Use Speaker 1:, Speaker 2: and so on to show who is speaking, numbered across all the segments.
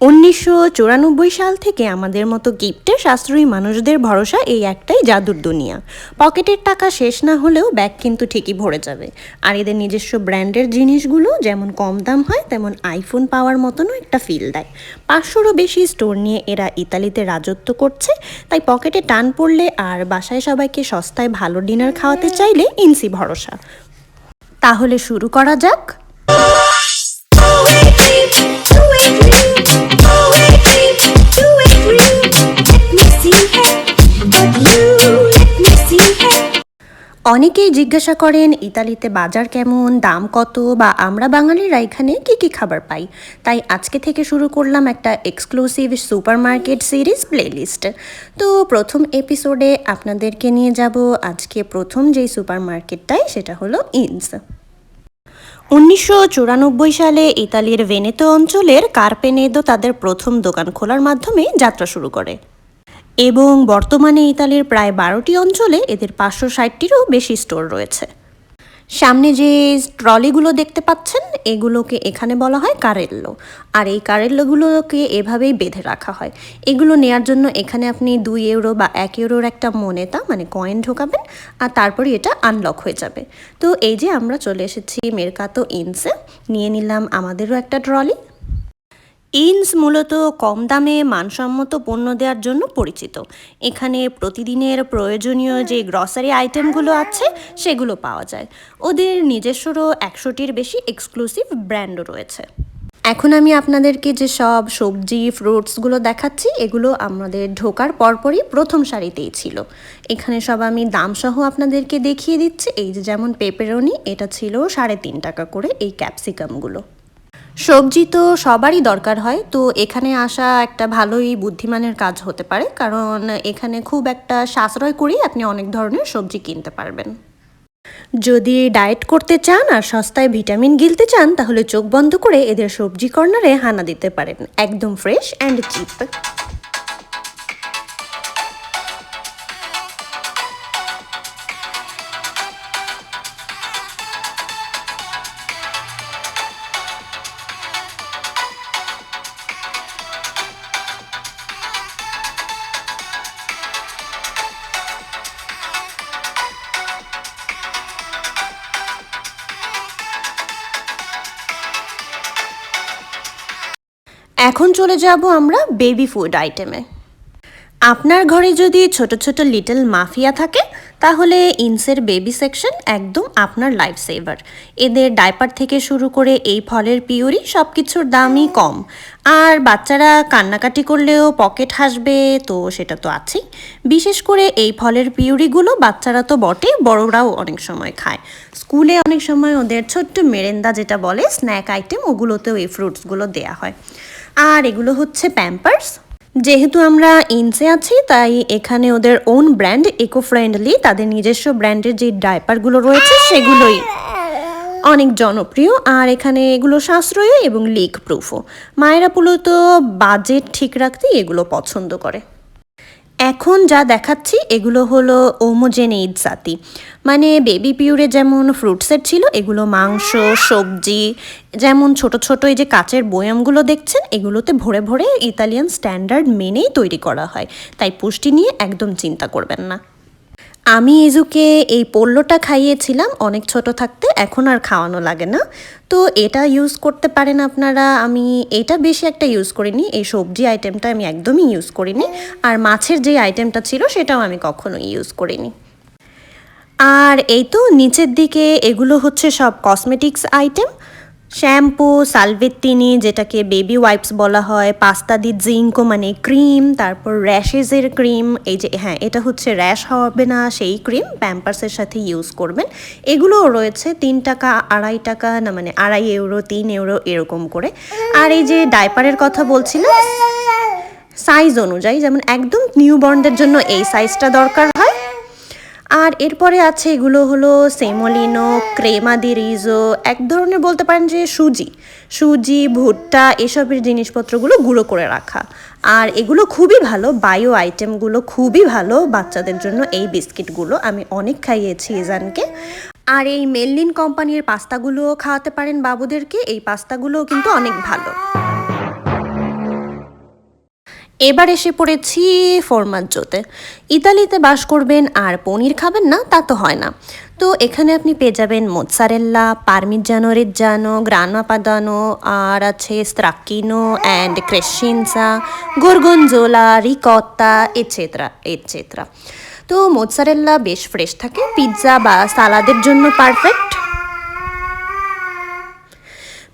Speaker 1: উনিশশো চুরানব্বই সাল থেকে আমাদের মতো গিফটে সাশ্রয়ী মানুষদের ভরসা এই একটাই জাদুর দুনিয়া। পকেটের টাকা শেষ না হলেও ব্যাগ কিন্তু ঠিকই ভরে যাবে। আর এদের নিজস্ব ব্র্যান্ডের জিনিসগুলো যেমন কম দাম হয়, তেমন আইফোন পাওয়ার মতনও একটা ফিল দেয়। পাঁচশোরও বেশি স্টোর নিয়ে এরা ইতালিতে রাজত্ব করছে, তাই পকেটে টান পড়লে আর বাসায় সবাইকে সস্তায় ভালো ডিনার খাওয়াতে চাইলে ইনসি ভরসা। তাহলে শুরু করা যাক। অনেকেই জিজ্ঞাসা করেন, ইতালিতে বাজার কেমন, দাম কত বা আমরা বাঙালিরা এখানে কি কি খাবার পাই? তাই আজকে থেকে শুরু করলাম একটা এক্সক্লুসিভ সুপারমার্কেট সিরিজ প্লেলিস্ট তো প্রথম এপিসোডে আপনাদেরকে নিয়ে যাব। আজকে প্রথম যেই সুপারমার্কেটটাই সেটা হলো ইনস উনিশশো চুরানব্বই সালে ইতালির ভেনেতো অঞ্চলের কার্পেনেদো তাদের প্রথম দোকান খোলার মাধ্যমে যাত্রা শুরু করে। এবং বর্তমানে ইতালির প্রায় বারোটি অঞ্চলে এদের পাঁচশো ষাটটিরও বেশি স্টোর রয়েছে। সামনে যে ট্রলিগুলো দেখতে পাচ্ছেন, এগুলোকে এখানে বলা হয় কারেল্লো। আর এই কারেল্লোগুলোকে এভাবেই বেঁধে রাখা হয়। এগুলো নেয়ার জন্য এখানে আপনি দুই ইউরো বা এক ইউরোর একটা মনেতা মানে কয়েন ঢোকাবেন, আর তারপরে এটা আনলক হয়ে যাবে। তো এই যে আমরা চলে এসেছি মেরকাতো ইনসে। নিয়ে নিলাম আমাদেরও একটা ট্রলি। ইনস মূলত কম দামে মানসম্মত পণ্য দেওয়ার জন্য পরিচিত। এখানে প্রতিদিনের প্রয়োজনীয় যে গ্রসারি আইটেমগুলো আছে, সেগুলো পাওয়া যায়। ওদের নিজস্বরও একশোটির বেশি এক্সক্লুসিভ ব্র্যান্ডও রয়েছে। এখন আমি আপনাদেরকে যে সব সবজি ফ্রুটসগুলো দেখাচ্ছি, এগুলো আমাদের ঢোকার পরপরই প্রথম সারিতেই ছিল। এখানে সব আমি দামসহ আপনাদেরকে দেখিয়ে দিচ্ছি। এই যে যেমন পেপারনি এটা ছিল সাড়ে তিন টাকা করে এই ক্যাপসিকামগুলো সবজি তো সবারই দরকার হয়, তো এখানে আসা একটা ভালোই বুদ্ধিমানের কাজ হতে পারে, কারণ এখানে খুব একটা সাশ্রয় করেই আপনি অনেক ধরনের সবজি কিনতে পারবেন। যদি ডায়েট করতে চান আর সস্তায় ভিটামিন গিলতে চান, তাহলে চোখ বন্ধ করে এদের সবজি কর্নারে হানা দিতে পারেন, একদম ফ্রেশ অ্যান্ড চিপ। এখন চলে যাব আমরা বেবি ফুড আইটেমে আপনার ঘরে যদি ছোট ছোট লিটল মাফিয়া থাকে তাহলে ইনসের বেবি সেকশন একদম আপনার লাইফ সেভার এদের ডাইপার থেকে শুরু করে এই ফলের পিওরি সব কিছুর দামই কম। আর বাচ্চারা কান্নাকাটি করলেও পকেট হাসবে, তো সেটা তো আছেই। বিশেষ করে এই ফলের পিউরিগুলো বাচ্চারা তো বটে, বড়রাও অনেক সময় খায়। স্কুলে অনেক সময় ওদের ছোট্ট মেরেন্দা যেটা বলে স্ন্যাক আইটেম ওগুলোতেও এই ফ্রুটসগুলো দেয়া হয়। আর এগুলো হচ্ছে প্যাম্পার্স যেহেতু আমরা ইনসে আছি, তাই এখানে ওদের ওন ব্র্যান্ড ইকো ফ্রেন্ডলি তাদের নিজস্ব ব্র্যান্ডের যে ডাইপারগুলো রয়েছে, সেগুলোই অনেক জনপ্রিয়। আর এখানে এগুলো সাশ্রয় এবং লিক প্রুফও মায়েরা মূলত বাজেট ঠিক রাখতেই এগুলো পছন্দ করে। এখন যা দেখাচ্ছি, এগুলো হলো ওমোজেনেইড জাতি। মানে বেবি পিউরে যেমন ফ্রুটসের ছিল, এগুলো মাংস, সবজি, যেমন ছোট ছোট এই যে কাচের বয়ামগুলো দেখছেন, এগুলোতে ভরে ভরে ইতালিয়ান স্ট্যান্ডার্ড মেনেই তৈরি করা হয়। তাই পুষ্টি নিয়ে একদম চিন্তা করবেন না। আমি ইজুকে এই পোল্লোটা খাইয়েছিলাম, অনেক ছোট থাকতে, এখন আর খাওয়ানো লাগে না। তো এটা ইউজ করতে পারেন আপনারা। আমি এটা বেশি একটা ইউজ করিনি, এই সবজি আইটেমটা আমি একদমই ইউজ করিনি। আর মাছের যে আইটেমটা ছিল, সেটাও আমি কখনো ইউজ করিনি। আর এই তো নিচের দিকে এগুলো হচ্ছে সব কসমেটিক্স আইটেম শ্যাম্পু সালভেত্তিনি যেটাকে বেবি ওয়াইপস বলা হয়, পাস্তা দি জিঙ্কো মানে ক্রিম, তারপর র্যাশেজের ক্রিম, এই যে হ্যাঁ এটা হচ্ছে র্যাশ হবে না, সেই ক্রিম প্যাম্পার্সের সাথে ইউজ করবেন। এগুলোও রয়েছে, তিন টাকা, আড়াই টাকা, না মানে আড়াই ইউরো তিন ইউরো এরকম করে। আর এই যে ডাইপারের কথা বলছিলাম সাইজ অনুযায়ী, যেমন একদম নিউ বর্নদের জন্য এই সাইজটা দরকার হয়। আর এরপরে আছে এগুলো হলো সেমোলিনো ক্রেমা দি রিজো এক ধরনের বলতে পারেন যে সুজি। সুজি, ভুট্টা এসবের জিনিসপত্রগুলো গুঁড়ো করে রাখা। আর এগুলো খুবই ভালো, বায়ো আইটেমগুলো খুবই ভালো। বাচ্চাদের জন্য এই বিস্কিটগুলো আমি অনেক খাইয়েছি ইজানকে। আর এই মেললিন কোম্পানির পাস্তাগুলোও খাওয়াতে পারেন বাবুদেরকে। এই পাস্তাগুলোও কিন্তু অনেক ভালো। এবার এসে পড়েছি ফরমাজ্জোতে ইতালিতে বাস করবেন আর পনির খাবেন না, তা তো হয় না। তো এখানে আপনি পেয়ে যাবেন মোৎসারেল্লা, পারমিজানো রেজ্জানো, গ্রানা পাদানো, আর আছে stracchino and crescenza gorgonzola ricotta etcetera etcetera তো মোৎসারেল্লা বেশ ফ্রেশ থাকে পিৎজা বা সালাদের জন্য পারফেক্ট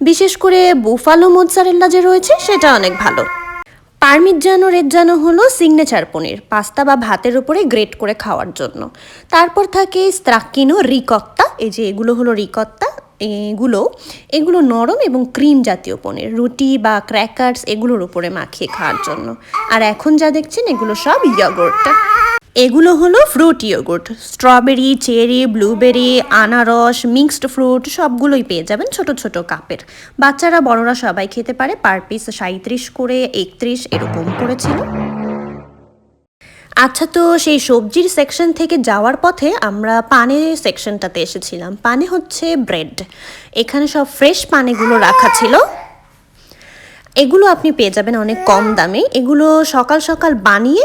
Speaker 1: বিশেষ করে বুফালো মোৎসারেল্লা যে রয়েছে, সেটা অনেক ভালো। পারমিজানো রেজ্জানো হলো সিগনেচার পনির, পাস্তা বা ভাতের উপরে গ্রেট করে খাওয়ার জন্য। তারপর থাকে স্ত্রাক্কিনো রিকত্তা, এই যে এগুলো হলো রিকত্তা, এগুলো এগুলো নরম এবং ক্রিম জাতীয় পনির, রুটি বা ক্র্যাকার্স এগুলোর উপরে মাখিয়ে খাওয়ার জন্য। আর এখন যা দেখছেন, এগুলো সব ইয়গর্ট এগুলো হলো fruit yogurt strawberry cherry blueberry আনারস মিক্সড ফ্রুট সবগুলোই পেয়ে যাবেন ছোট ছোট কাপের। বাচ্চারা, বড়রা সবাই খেতে পারে পার পিস সাঁত্রিশ করে, একত্রিশ এরকম করেছিল। আচ্ছা তো সেই সবজির সেকশন থেকে যাওয়ার পথে আমরা পানের সেকশনটাতে এসেছিলাম। পানে হচ্ছে ব্রেড এখানে সব ফ্রেশ পানেগুলো রাখা ছিল। এগুলো আপনি পেয়ে যাবেন অনেক কম দামে। এগুলো সকাল সকাল বানিয়ে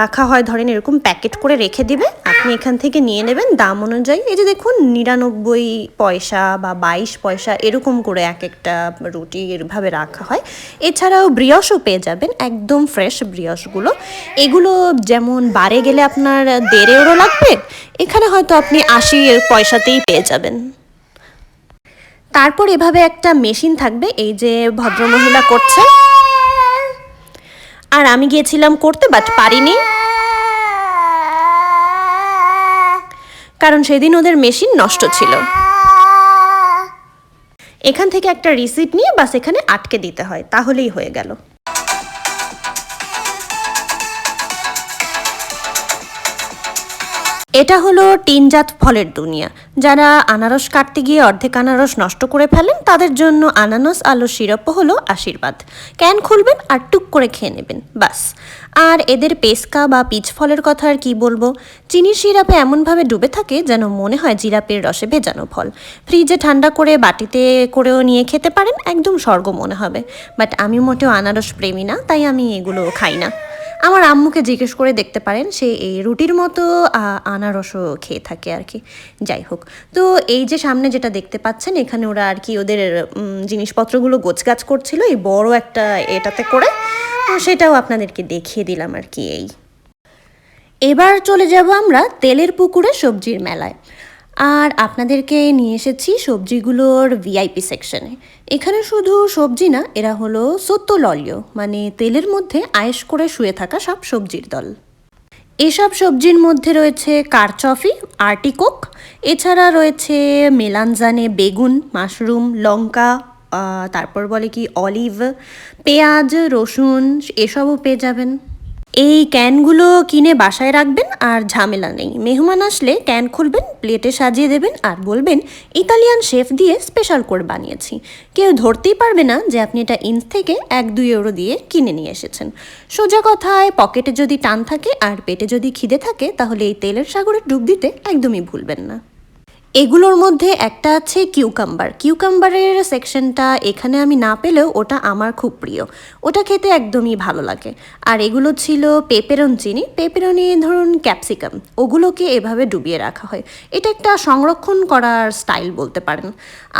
Speaker 1: রাখা হয়, ধরেন এরকম প্যাকেট করে রেখে দিবে আপনি এখান থেকে নিয়ে নেবেন দাম অনুযায়ী। এই যে দেখুন, নিরানব্বই পয়সা বা বাইশ পয়সা এরকম করে এক একটা রুটি এভাবে রাখা হয়। এছাড়াও ব্রিয়সও পেয়ে যাবেন, একদম ফ্রেশ ব্রিয়সগুলো এগুলো যেমন বারে গেলে আপনার দেড় লাগবে, এখানে হয়তো আপনি আশি পয়সাতেই পেয়ে যাবেন। তারপর এভাবে একটা মেশিন থাকবে, এই যে ভদ্রমহিলা করছে। আর আমি গিয়েছিলাম করতে বাট পারিনি। কারণ সেদিন ওদের মেশিন নষ্ট ছিল। এখান থেকে একটা রিসিপ্ট নিয়ে বাস এখানে আটকে দিতে হয়, তাহলেই হয়ে গেল। এটা হলো টিনজাত ফলের দুনিয়া। যারা আনারস কাটতে গিয়ে অর্ধেক আনারস নষ্ট করে ফেলেন, তাদের জন্য আনারস আলো সিরাপও হলো আশীর্বাদ। ক্যান খুলবেন আর টুক করে খেয়ে নেবেন, বাস। আর এদের পেস্কা বা পিচ ফলের কথা আর কি বলব? চিনির সিরাপে এমনভাবে ডুবে থাকে যেন মনে হয় জিরাপের রসে ভেজানো ফল। ফ্রিজে ঠান্ডা করে বাটিতে করেও নিয়ে খেতে পারেন, একদম স্বর্গ মনে হবে। বাট আমি মোটেও আনারস প্রেমী না, তাই আমি এগুলো খাই না। আমার আম্মুকে জিজ্ঞেস করে দেখতে পারেন, সে এই রুটির মতো আনারসও খেয়ে থাকে আর কি। যাই হোক, তো এই যে সামনে যেটা দেখতে পাচ্ছেন, এখানে ওরা আর কি ওদের জিনিসপত্রগুলো গোছগাছ করছিল, এই বড় একটা এটাতে করে। সেটাও আপনাদেরকে দেখিয়ে দিলাম আর কি এই। এবার চলে যাব আমরা তেলের পুকুরে সবজির মেলায়। আর আপনাদেরকে নিয়ে এসেছি সবজিগুলোর ভিআইপি সেকশনে এখানে শুধু সবজি না, এরা হলো সত্য ললিও মানে তেলের মধ্যে আয়েশ করে শুয়ে থাকা সব সবজির দল। এসব সবজির মধ্যে রয়েছে কারচফি আর্টিকোক এছাড়া রয়েছে মেলানজানে বেগুন, মাশরুম, লঙ্কা তারপর বলে কি, অলিভ, পেঁয়াজ, রসুন, এসবও পেয়ে যাবেন। এই ক্যানগুলো কিনে বাসায় রাখবেন আর ঝামেলা নেই। মেহমান আসলে ক্যান খুলবেন, প্লেটে সাজিয়ে দেবেন আর বলবেন, ইতালিয়ান শেফ দিয়ে স্পেশাল করে বানিয়েছি। কেউ ধরতেই পারবে না যে আপনি এটা ইঞ্চ থেকে এক, দুই ইউরো দিয়ে কিনে নিয়ে এসেছেন। সোজা কথায় পকেটে যদি টান থাকে আর পেটে যদি খিদে থাকে, তাহলে এই তেলের সাগরে ডুব দিতে একদমই ভুলবেন না। এগুলোর মধ্যে একটা আছে কিউকাম্বার কিউকাম্বারের সেকশনটা এখানে আমি না পেলেও ওটা আমার খুব প্রিয়। ওটা খেতে একদমই ভালো লাগে। আর এগুলো ছিল পেপেরন চিনি। পেপেরনি ধরুন ক্যাপসিকাম ওগুলোকে এভাবে ডুবিয়ে রাখা হয়। এটা একটা সংরক্ষণ করার স্টাইল বলতে পারেন।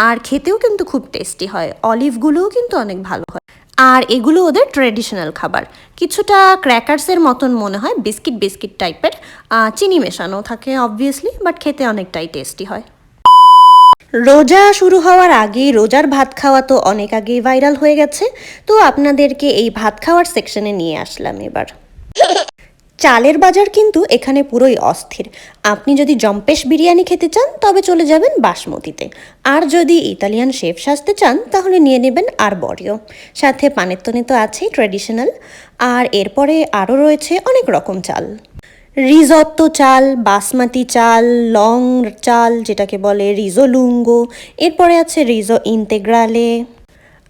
Speaker 1: আর খেতেও কিন্তু খুব টেস্টি হয়। অলিভগুলোও কিন্তু অনেক ভালো হয়। আর এগুলো ওদের ট্রেডিশনাল খাবার। কিছুটা ক্র্যাকার্সের মতন মনে হয় বিস্কিট বিস্কিট টাইপের চিনি মেশানো থাকে অবভিয়াসলি বাট খেতে অনেকটাই টেস্টি হয়। রোজা শুরু হওয়ার আগে রোজার ভাত খাওয়া তো অনেক আগেই ভাইরাল হয়ে গেছে। তো আপনাদেরকে এই ভাত খাওয়ার সেকশনে নিয়ে আসলাম এবার। চালের বাজার কিন্তু এখানে পুরোই অস্থির। আপনি যদি জম্পেশ বিরিয়ানি খেতে চান, তবে চলে যাবেন বাসমতিতে। আর যদি ইতালিয়ান শেফ সাজতে চান, তাহলে নিয়ে নেবেন আর বড়িও সাথে পানেত্তনে তো আছেই ট্র্যাডিশনাল। আর এরপরে আরও রয়েছে অনেক রকম চাল। রিজত্তো চাল, বাসমতি চাল, লং চাল, যেটাকে বলে রিজো লুঙ্গো। এরপরে আছে রিজো ইন্তেগ্রালে।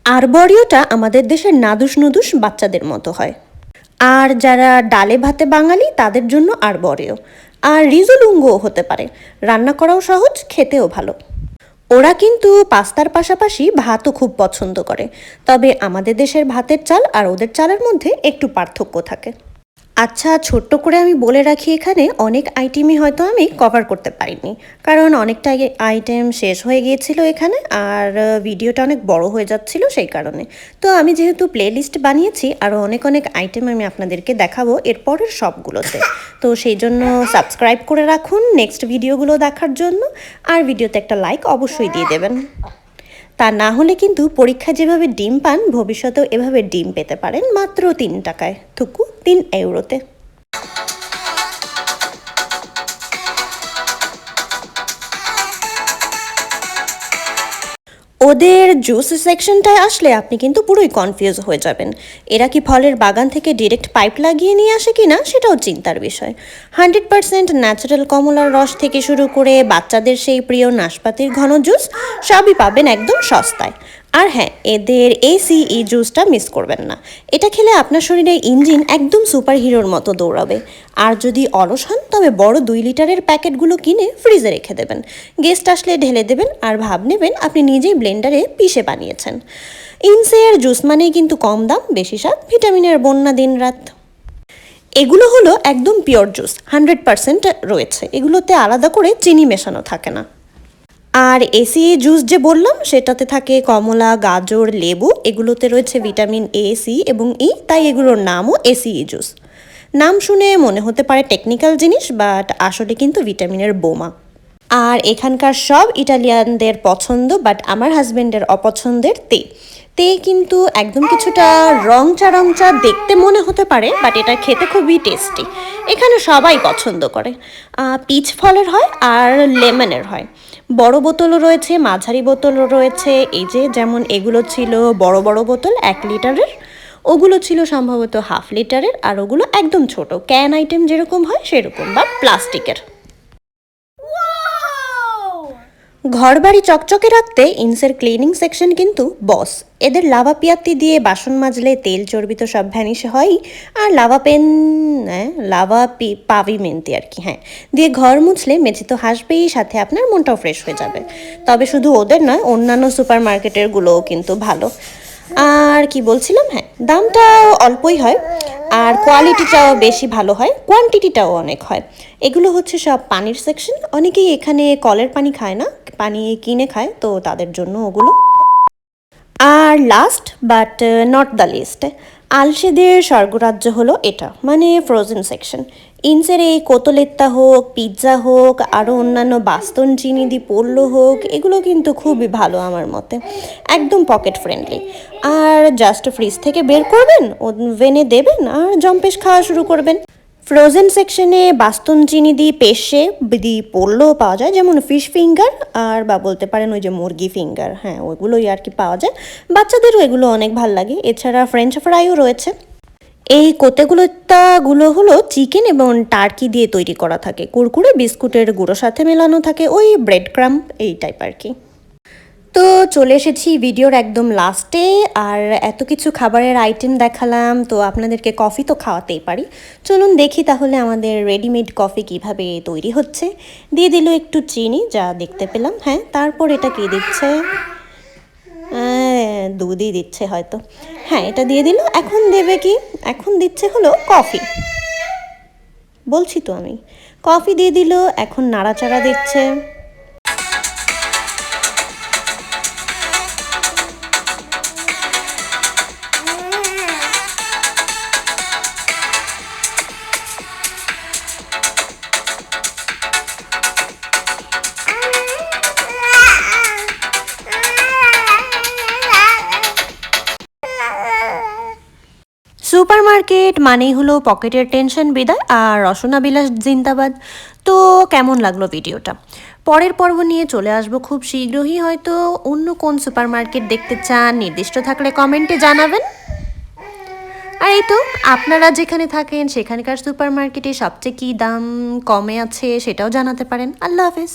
Speaker 1: আর বড়িওটা আমাদের দেশের নাদুস নুদুস বাচ্চাদের মতো হয়। আর যারা ডালে ভাতে বাঙালি, তাদের জন্য আর বড়েও। আর রিজোলুঙ্গও হতে পারে। রান্না করাও সহজ, খেতেও ভালো। ওরা কিন্তু পাস্তার পাশাপাশি ভাতও খুব পছন্দ করে। তবে আমাদের দেশের ভাতের চাল আর ওদের চালের মধ্যে একটু পার্থক্য থাকে। আচ্ছা ছোট্ট করে আমি বলে রাখি এখানে, অনেক আইটেমই হয়তো আমি কভার করতে পারিনি। কারণ অনেকটা আইটেম শেষ হয়ে গিয়েছিল এখানে, আর ভিডিওটা অনেক বড় হয়ে যাচ্ছিল সেই কারণে। তো আমি যেহেতু প্লেলিস্ট বানিয়েছি আরও অনেক অনেক আইটেম আমি আপনাদেরকে দেখাবো এরপরের সবগুলোতে। তো সেই জন্য সাবস্ক্রাইব করে রাখুন নেক্সট ভিডিওগুলো দেখার জন্য, আর ভিডিওতে একটা লাইক অবশ্যই দিয়ে দেবেন। তা না হলে কিন্তু পরীক্ষা যেভাবে ডিম পান, ভবিষ্যতেও এভাবে ডিম পেতে পারেন মাত্র তিন টাকায়। থুকু, তিন ইউরোতে। ওদের জুস সেকশনটায় আসলে আপনি কিন্তু পুরোই কনফিউজ হয়ে যাবেন। এরা কি ফলের বাগান থেকে ডিরেক্ট পাইপ লাগিয়ে নিয়ে আসে কি না সেটাও চিন্তার বিষয়। হান্ড্রেড পার্সেন্ট ন্যাচারাল কমলার রস থেকে শুরু করে বাচ্চাদের সেই প্রিয় নাশপাতির ঘন জুস সবই পাবেন একদম সস্তায়। আর হ্যাঁ এদের এই সিই জুসটা মিস করবেন না। এটা খেলে আপনার শরীরে ইঞ্জিন একদম সুপার হিরোর মতো দৌড়াবে। আর যদি অলস হন, তবে বড় দুই লিটারের প্যাকেটগুলো কিনে ফ্রিজে রেখে দেবেন। গেস্ট আসলে ঢেলে দেবেন আর ভাব নেবেন আপনি নিজেই ব্লেন্ডারে পিষে বানিয়েছেন। ইনসেয়ার জুস মানেই কিন্তু কম দাম, বেশি স্বাদ, ভিটামিনের বন্যা দিন রাত। এগুলো হলো একদম পিওর জুস হান্ড্রেড পার্সেন্ট রয়েছে। এগুলোতে আলাদা করে চিনি মেশানো থাকে না। আর এসি জুস যে বললাম, সেটাতে থাকে কমলা, গাজর, লেবু, এগুলোতে রয়েছে ভিটামিন এ সি এবং ই তাই এগুলোর নামও এসি জুস। নাম শুনে মনে হতে পারে টেকনিক্যাল জিনিস বাট আসলে কিন্তু ভিটামিনের বোমা। আর এখানকার সব ইটালিয়ানদের পছন্দ বাট আমার হাজব্যান্ডের অপছন্দের তে। তে কিন্তু একদম কিছুটা রংচা রংচা দেখতে মনে হতে পারে বাট এটা খেতে খুবই টেস্টি এখানে সবাই পছন্দ করে। পিচ ফলের হয় আর লেমনের হয়। বড় বোতলও রয়েছে, মাঝারি বোতলও রয়েছে। এই যে যেমন এগুলো ছিল বড় বড় বোতল, এক লিটারের। ওগুলো ছিল সম্ভবত হাফ লিটারের, আর ওগুলো একদম ছোট। ক্যান আইটেম যেরকম হয় সেরকম, বা প্লাস্টিকের। ঘরবাড়ি চকচকে রাখতে ইনসের ক্লিনিং সেকশন কিন্তু বস। এদের লাভা পিয়াতি দিয়ে বাসন মাজলে তেল চর্বি তো সব ভ্যানিশ হয়ই আর লাভা পেন হ্যাঁ লাভা পি, পাভিমেন্তি আর কি হ্যাঁ দিয়ে ঘর মুছলে মেঝে তো হাসবেই, সাথে আপনার মনটাও ফ্রেশ হয়ে যাবে। তবে শুধু ওদের নয়, অন্যান্য সুপার মার্কেটের গুলোও কিন্তু ভালো। আর কি বলছিলাম হ্যাঁ দামটাও অল্পই হয়। আর কোয়ালিটিটাও বেশি ভালো হয় কোয়ান্টিটিটাও অনেক হয়। এগুলো হচ্ছে সব পানির সেকশন অনেকেই এখানে কলের পানি খায় না, পানি কিনে খায়, তো তাদের জন্য ওগুলো। আর last but not the least আলসেদের স্বর্গরাজ্য হলো এটা মানে ফ্রোজেন সেকশন ইনসের এই কোতলেত্তা হোক পিৎজা হোক আরও অন্যান্য বাস্তন চিনি দি পড়ল হোক, এগুলো কিন্তু খুবই ভালো আমার মতে। একদম পকেট ফ্রেন্ডলি আর জাস্ট ফ্রিজ থেকে বের করবেন, ওভেনে দেবেন, আর জম্পেশ খাওয়া শুরু করবেন। ফ্রোজেন সেকশনে বাস্তন চিনি দিয়ে পেশে দি পড়লেও পাওয়া যায়, যেমন ফিশ ফিঙ্গার আর বা বলতে পারেন ওই যে মুরগি ফিঙ্গার হ্যাঁ ওইগুলোই আর কি পাওয়া যায়। বাচ্চাদেরও এগুলো অনেক ভালো লাগে, এছাড়া ফ্রেঞ্চ ফ্রাইও রয়েছে। এই কোতেগুলোগুলো হলো চিকেন এবং টার্কি দিয়ে তৈরি করা থাকে, কুরকুরে, বিস্কুটের গুঁড়োর সাথে মেলানো থাকে, ওই ব্রেড ক্রাম্প এই টাইপ আর কি। তো চলে এসেছি ভিডিওর একদম লাস্টে আর এত কিছু খাবারের আইটেম দেখালাম তো আপনাদেরকে কফি তো খাওয়াতেই পারি। চলুন দেখি তাহলে আমাদের রেডিমেড কফি কীভাবে তৈরি হচ্ছে। দিয়ে দিল একটু চিনি যা দেখতে পেলাম হ্যাঁ তারপর এটা কি দিচ্ছে? হ্যাঁ, দুধই দিচ্ছে হয়তো। হ্যাঁ এটা দিয়ে দিল এখন দেবে কি? এখন দিচ্ছে হলো কফি বলছি তো আমি। কফি দিয়ে দিল এখন নাড়াচাড়া দিচ্ছে। মার্কেট মানেই হলো পকেটের টেনশন বিদায় আর রসনা বিলাস জিন্দাবাদ। তো কেমন লাগল ভিডিওটা? পরের পর্ব নিয়ে চলে আসব খুব শীঘ্রই, হয়তো অন্য কোন সুপার মার্কেট দেখতে চান, নির্দিষ্ট থাকলে কমেন্টে জানাবেন। আর এই তো, আপনারা যেখানে থাকেন, সেখানকার সুপার মার্কেটে সবচেয়ে কী দাম কমে আছে সেটাও জানাতে পারেন। আল্লাহ হাফেজ।